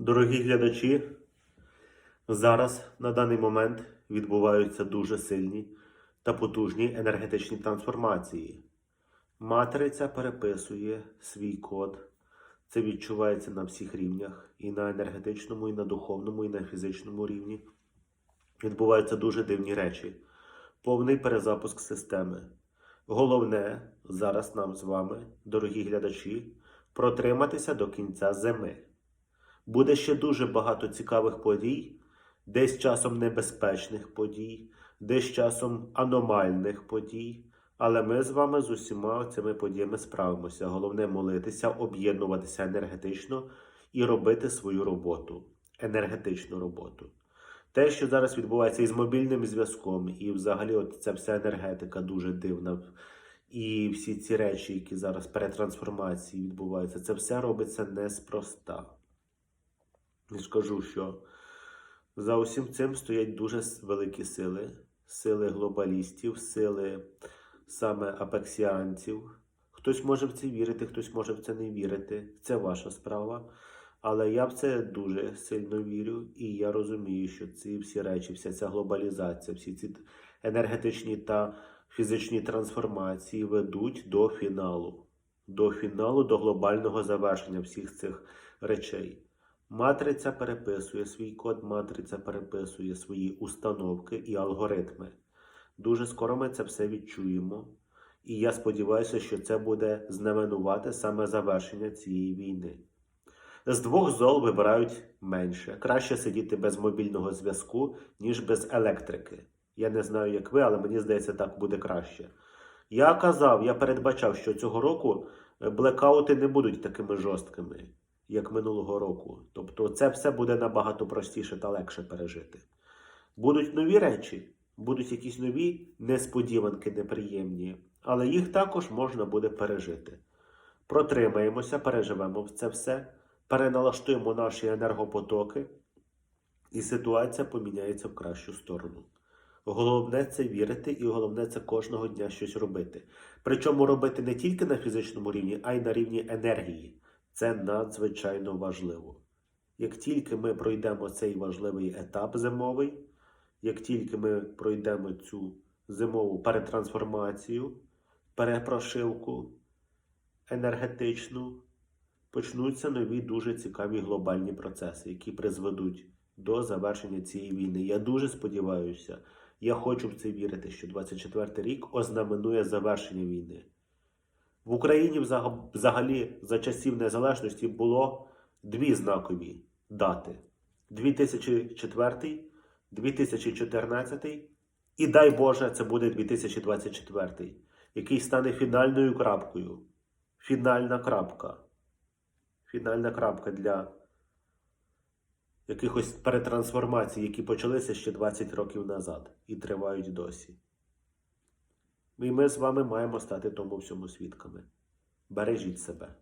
Дорогі глядачі, зараз на даний момент відбуваються дуже сильні та потужні енергетичні трансформації. Матриця переписує свій код. Це відчувається на всіх рівнях: і на енергетичному, і на духовному, і на фізичному рівні. Відбуваються дуже дивні речі. Повний перезапуск системи. Головне зараз нам з вами, дорогі глядачі, протриматися до кінця зими. Буде ще дуже багато цікавих подій, десь часом небезпечних подій, десь часом аномальних подій. Але ми з вами з усіма цими подіями справимося. Головне молитися, об'єднуватися енергетично і робити свою роботу, енергетичну роботу. Те, що зараз відбувається із мобільним зв'язком, і взагалі от ця вся енергетика дуже дивна. І всі ці речі, які зараз перетрансформації відбуваються, це все робиться неспроста. Я ж кажу, що за усім цим стоять дуже великі сили, сили глобалістів, сили саме апексіанців. Хтось може в це вірити, хтось може в це не вірити. Це ваша справа. Але я в це дуже сильно вірю, і я розумію, що ці всі речі, вся ця глобалізація, всі ці енергетичні та фізичні трансформації ведуть до фіналу, до фіналу, до глобального завершення всіх цих речей. Матриця переписує свій код, матриця переписує свої установки і алгоритми. Дуже скоро ми це все відчуємо. І я сподіваюся, що це буде знаменувати саме завершення цієї війни. З двох зол вибирають менше. Краще сидіти без мобільного зв'язку, ніж без електрики. Я не знаю, як ви, але мені здається, так буде краще. Я казав, я передбачав, що цього року е, блекаути не будуть такими жорсткими, як минулого року. Тобто це все буде набагато простіше та легше пережити. Будуть нові речі, будуть якісь нові несподіванки неприємні, але їх також можна буде пережити. Протримаємося, переживемо це все, переналаштуємо наші енергопотоки, і ситуація поміняється в кращу сторону. Головне це вірити, і головне це кожного дня щось робити. Причому робити не тільки на фізичному рівні, а й на рівні енергії. Це надзвичайно важливо. Як тільки ми пройдемо цей важливий етап зимовий, як тільки ми пройдемо цю зимову перетрансформацію, перепрошивку енергетичну, почнуться нові дуже цікаві глобальні процеси, які призведуть до завершення цієї війни. Я дуже сподіваюся, я хочу в це вірити, що 24 рік ознаменує завершення війни. В Україні взагалі за часів незалежності було дві знакові дати: 2004, 2014 і дай Боже, це буде 2024, який стане фінальною крапкою. Фінальна крапка. Фінальна крапка для якихось перетрансформацій, які почалися ще 20 років назад і тривають досі. І ми з вами маємо стати тому всьому свідками. Бережіть себе.